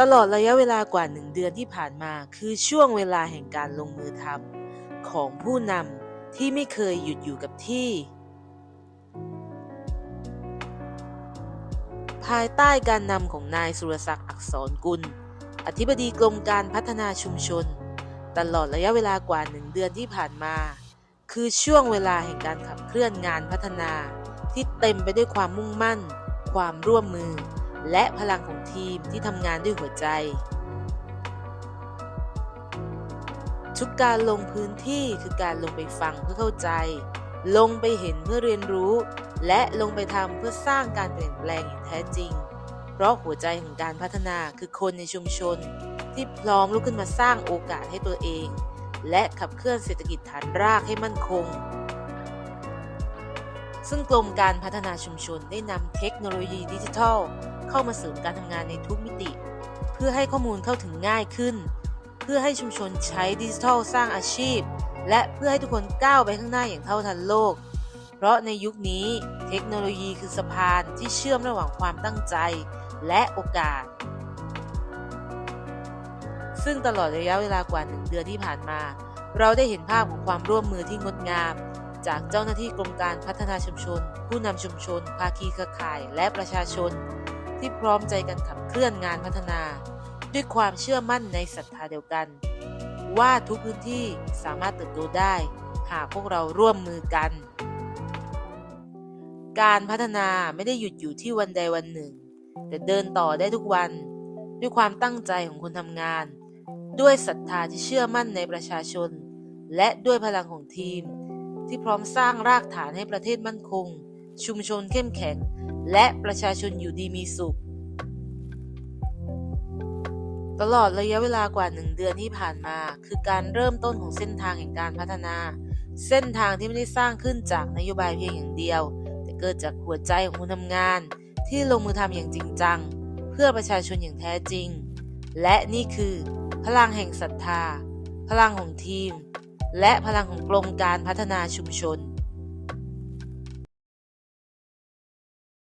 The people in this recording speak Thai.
ตลอดระยะเวลากว่าหนึ่งเดือนที่ผ่านมาคือช่วงเวลาแห่งการลงมือทำของผู้นำที่ไม่เคยหยุดอยู่กับที่ ภายใต้การนำของนายสุรศักดิ์อักษรกุล อธิบดีกรมการพัฒนาชุมชน ตลอดระยะเวลากว่าหนึ่งเดือนที่ผ่านมา คือช่วงเวลาแห่งการขับเคลื่อนงานพัฒนา ที่เต็มไปด้วยความมุ่งมั่น ความร่วมมือ และพลังของทีมที่ทำงานด้วยหัวใจ ทุกการลงพื้นที่คือการลงไปฟังเพื่อเข้าใจ ลงไปเห็นเพื่อเรียนรู้ และลงไปทำเพื่อสร้างการเปลี่ยนแปลงอย่างแท้จริง เพราะหัวใจของการพัฒนาคือคนในชุมชน ที่พร้อมลุกขึ้นมาสร้างโอกาสให้ตัวเอง และขับเคลื่อนเศรษฐกิจฐานรากให้มั่นคงซึ่งกรมการพัฒนาชุมชนได้นำเทคโนโลยีดิจิทัล เข้ามาเสริมการทำงานในทุกมิติ เพื่อให้ข้อมูลเข้าถึงง่ายขึ้น เพื่อให้ชุมชนใช้ดิจิทัลสร้างอาชีพ และเพื่อให้ทุกคนก้าวไปข้างหน้าอย่างเท่าทันโลก เพราะในยุคนี้เทคโนโลยีคือสะพานที่เชื่อมระหว่างความตั้งใจและโอกาส ซึ่งตลอดระยะเวลากว่าหนึ่งเดือนที่ผ่านมา เราได้เห็นภาพของความร่วมมือที่งดงาม จากเจ้าหน้าที่กรมการพัฒนาชุมชน ผู้นำชุมชน ภาคีเครือข่าย และประชาชน ที่พร้อมใจกันขับเคลื่อนงานพัฒนา ด้วยความเชื่อมั่นในศรัทธาเดียวกัน ว่าทุกพื้นที่สามารถเติบโตได้ หากพวกเราร่วมมือกัน การพัฒนาไม่ได้หยุดอยู่ที่วันใดวันหนึ่ง แต่เดินต่อได้ทุกวัน ด้วยความตั้งใจของคนทำงาน ด้วยศรัทธาที่เชื่อมั่นในประชาชน และด้วยพลังของทีม ที่พร้อมสร้างรากฐานให้ประเทศมั่นคง ชุมชนเข้มแข็ง และประชาชนอยู่ดีมีสุข ตลอดระยะเวลากว่าหนึ่งเดือนที่ผ่านมา คือการเริ่มต้นของเส้นทางแห่งการพัฒนา เส้นทางที่ไม่ได้สร้างขึ้นจากนโยบายเพียงอย่างเดียว แต่เกิดจากหัวใจของคนทำงาน ที่ลงมือทำอย่างจริงจัง เพื่อประชาชนอย่างแท้จริง และนี่คือ พลังแห่งศรัทธา พลังของทีม และพลังของกรมการพัฒนาชุมชน